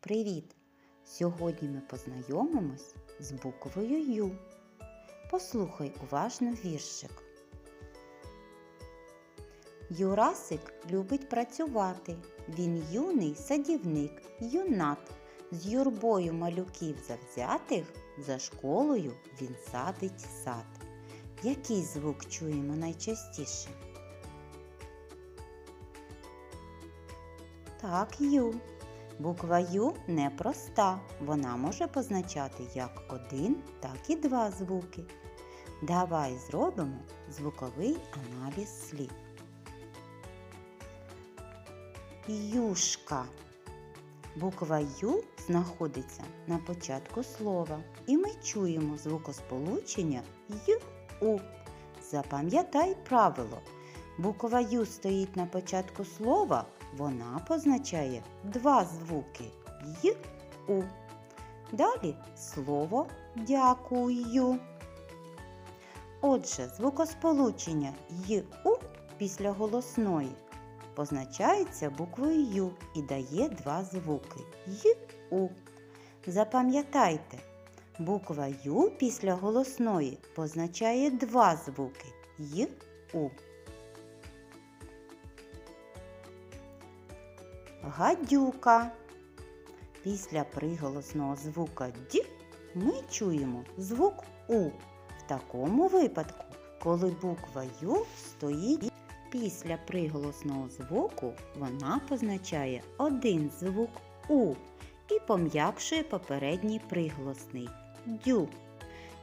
Привіт! Сьогодні ми познайомимось з буквою Ю. Послухай уважно віршик. Юрасик любить працювати. Він юний садівник, юнат. З юрбою малюків завзятих за школою він садить сад. Який звук чуємо найчастіше? Так, Ю. Буква Ю непроста. Вона може позначати як один, так і два звуки. Давай зробимо звуковий аналіз слів. Юшка. Буква Ю знаходиться на початку слова, і ми чуємо звукосполучення Ю-У. Запам'ятай правило. Буква Ю стоїть на початку слова, вона позначає два звуки Й-У. Далі слово дякую. Отже, звукосполучення Й-У після голосної позначається буквою Ю і дає два звуки Й-У. Запам'ятайте, буква Ю після голосної позначає два звуки Й-У. Гадюка. Після приголосного звука Д ми чуємо звук У. В такому випадку, коли буква Ю стоїть після приголосного звуку, вона позначає один звук У і пом'якшує попередній приголосний Дю.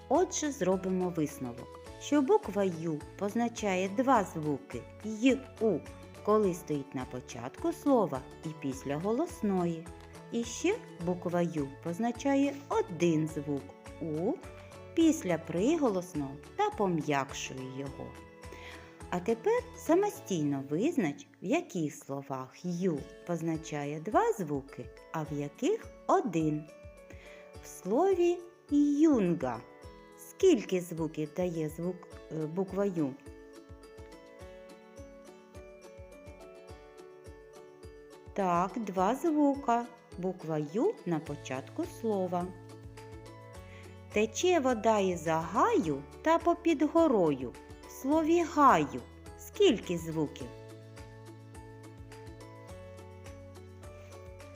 Отже, зробимо висновок, що буква Ю позначає два звуки Й-У коли стоїть на початку слова і після голосної. І ще буква Ю позначає один звук У після приголосного та пом'якшує його. А тепер самостійно визнач, в яких словах Ю позначає два звуки, а в яких один. В слові юнга. Скільки звуків дає звук е, буква Ю? Так, два звука. Буква Ю на початку слова. Тече вода із гаю та попід горою. В слові гаю. Скільки звуків?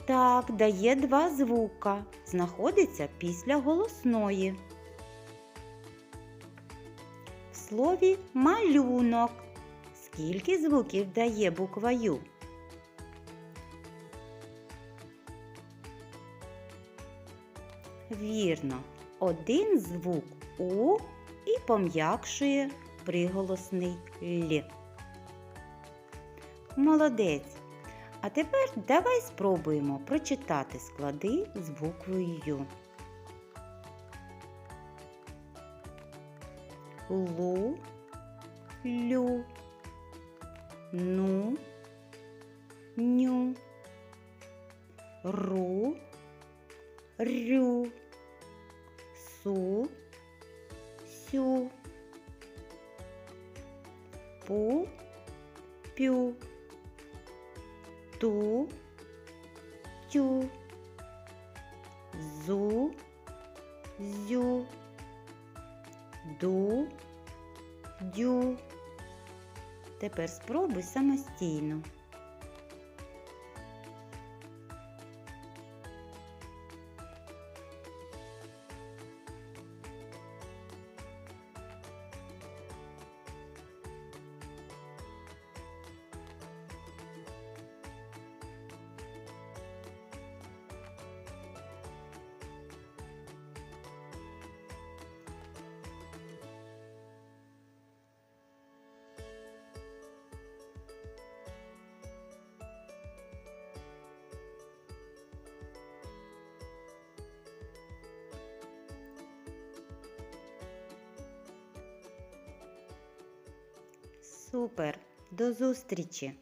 Так, дає два звука. Знаходиться після голосної. В слові малюнок. Скільки звуків дає буква Ю? Вірно, один звук У і пом'якшує приголосний Л. Молодець. А тепер давай спробуємо прочитати склади з буквою Ю. Лу, лю, ну, ню, ру, рю, су, сю, пу, пю, ту, тю, зу, зю, ду, дю. Тепер спробуй самостійно. Супер! До зустрічі!